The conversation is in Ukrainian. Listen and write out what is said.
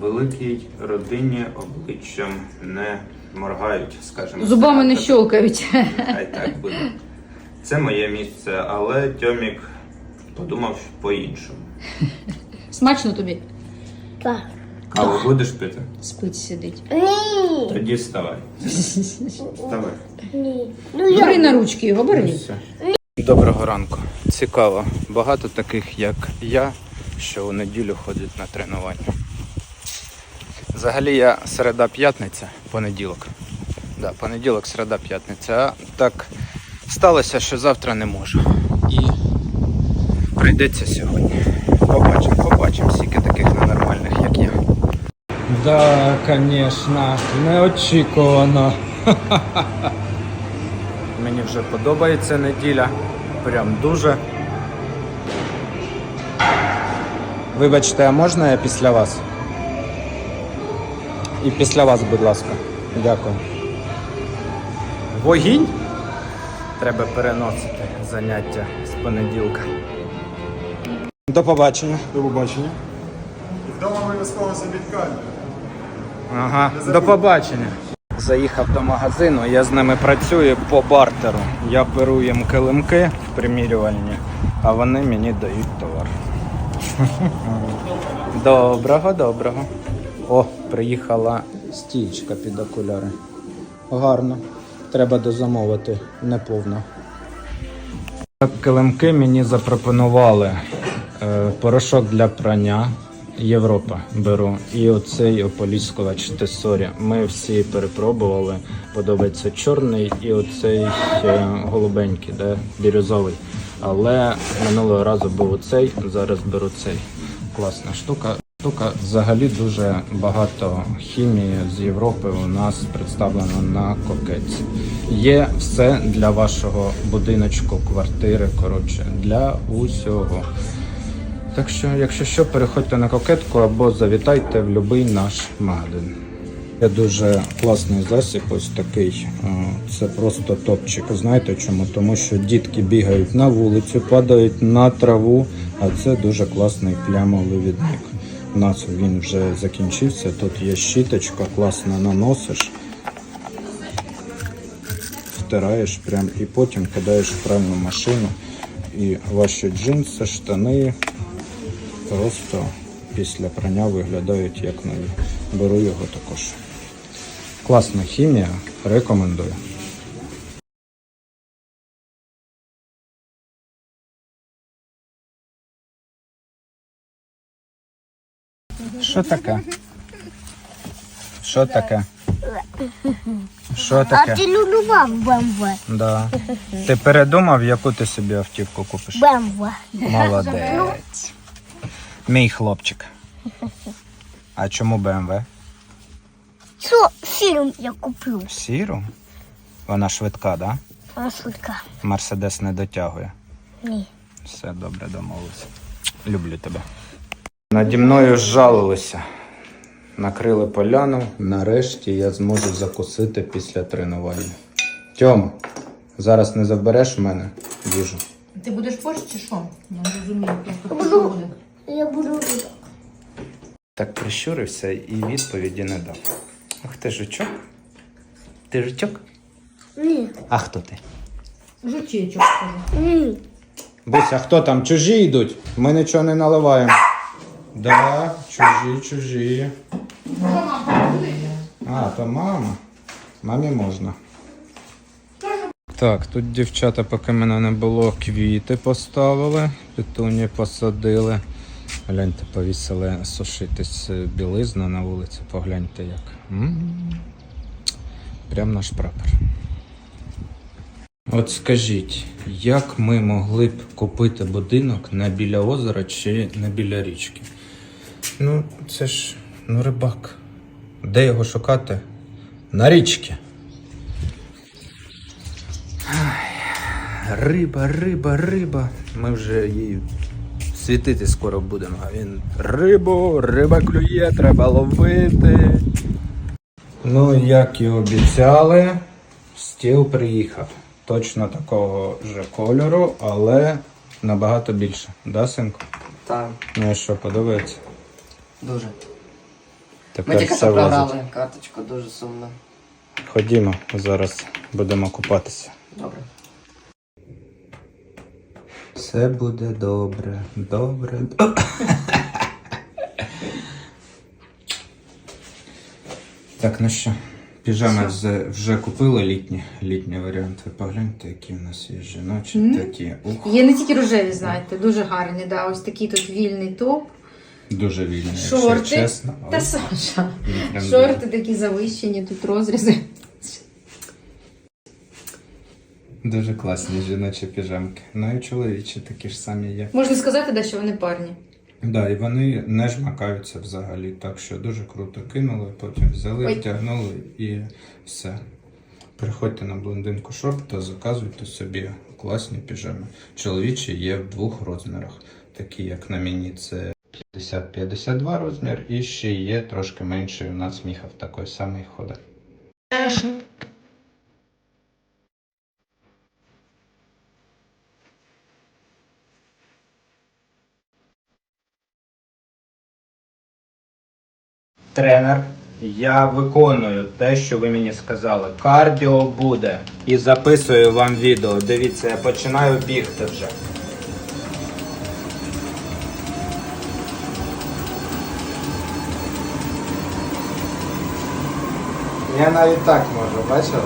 великій родині обличчям не моргають, скажімо. Зубами не щолкають. Хай так буде. Це моє місце, але Тьомік подумав по-іншому. Смачно тобі? Так. Каву будеш пити? Спить сидить. Ні. Тоді вставай. Вставай. Ні. Ну Бери на ручки його, бери. Доброго ранку. Цікаво. Багато таких, як я, що у неділю ходять на тренування. Взагалі я середа п'ятниця, понеділок. Да, понеділок, середа п'ятниця. А так сталося, що завтра не можу. І прийдеться сьогодні. Побачимо, побачимо, скільки таких ненормальних, як я. Да, конечно, неочікувано. Мені вже подобається неділя. Прям дуже. Вибачте, а можна я після вас? І після вас, будь ласка. Дякую. Вогінь? Треба переносити заняття з понеділка. До побачення. До побачення. І вдома обов'язково собі ткань. Ага, до побачення. Заїхав до магазину, я з ними працюю по бартеру. Я беру їм килимки в примірювальні, а вони мені дають товар. Доброго, доброго. О, приїхала Стічка під окуляри. Гарно. Треба дозамовити неповно. Килимки мені запропонували е, порошок для прання. Європа беру. І оцей ополіскувач Тесорі. Ми всі перепробували. Подобається чорний і оцей е, голубенький, да, бірюзовий. Але минулого разу був оцей, зараз беру цей. Класна штука. Штука взагалі дуже багато хімії з Європи у нас представлено на кокетці. Є все для вашого будиночку, квартири, коротше, для усього. Так що, якщо що, переходьте на кокетку або завітайте в будь-який наш магазин. Є дуже класний засіб, ось такий. Е, Це просто топчик. Знаєте чому? Тому що дітки бігають на вулицю, падають на траву, а це дуже класний плямовивідник. У нас він вже закінчився. Тут є щіточка, класно наносиш, втираєш прям і потім кидаєш в пральну машину. І ваші джинси, штани просто після прання виглядають як нові. Беру його також. Класна хімія, рекомендую. Що таке? Що таке? Що А таке? ти люблював БМВ? Да. Ти передумав, яку ти собі автівку купиш? БМВ. Молодець. Мій хлопчик. А чому БМВ? Що фільм я куплю? Сіру? Вона швидка, да? Вона швидка. Мерседес не дотягує. Ні. Все добре домовилися. Люблю тебе. Наді мною жалилися. Накрили поляну. Нарешті я зможу закусити після тренування. Тьом, зараз не забереш в мене їжу. Ти будеш борщ чи що? Я не розумію. Просто що буде? Я буду. Так прищурився і відповіді не дав. Ах ти жучок? Ти жучок? Ні. А хто ти? Жучечок, скажи. Ні. Буся, хто там? Чужі йдуть? Ми нічого не наливаємо. Да, чужі, чужі. А, то мама. Мамі можна. Так, тут дівчата, поки мене не було, квіти поставили, петуні посадили. Гляньте, повісили сушитись е, білизна на вулиці, погляньте як. М. Прям наш прапор. От скажіть, як ми могли б купити будинок не біля озера чи не біля річки? Ну, це ж ну рибак. Де його шукати? На річці. Риба, риба, риба. Ми вже її світити скоро будемо. А він рибу, риба клює, треба ловити. Ну, як і обіцяли, стіл приїхав. Точно такого ж кольору, але набагато більше. Да, синку? Так, Ну і що, подобається? Дуже. Ми тільки що програли карточку, дуже сумно. Ходімо, зараз будемо купатися. Добре. Все буде добре, добре. Так, ну що, піжами вже, вже купили літні, літні варіанти. Погляньте, які в нас є жіночі, такі. Ух, Є не тільки рожеві, знаєте, дуже гарні. Да. Ось такий тут вільний топ. Дуже вільні, якщо Шорти. чесно. Та Саша. він прям Шорти такі завищені, тут розрізи. Дуже, дуже класні жіночі піжамки. Ну і чоловічі такі ж самі є. Можна сказати, да, що вони парні. Да, і вони не жмакаються взагалі, так що дуже круто кинули, потім взяли, Ой. втягнули і все. Приходьте на блондинку шоп та заказуйте собі класні піжами. Чоловічі є в двох розмірах, такі як на мені, це 50-52 розмір, і ще є трошки менший у нас міхав такий самий ходить. Тренер, я виконую те, що ви мені сказали. Кардіо буде. І записую вам відео. Дивіться, я починаю бігти вже. Я навіть так можу, бачили?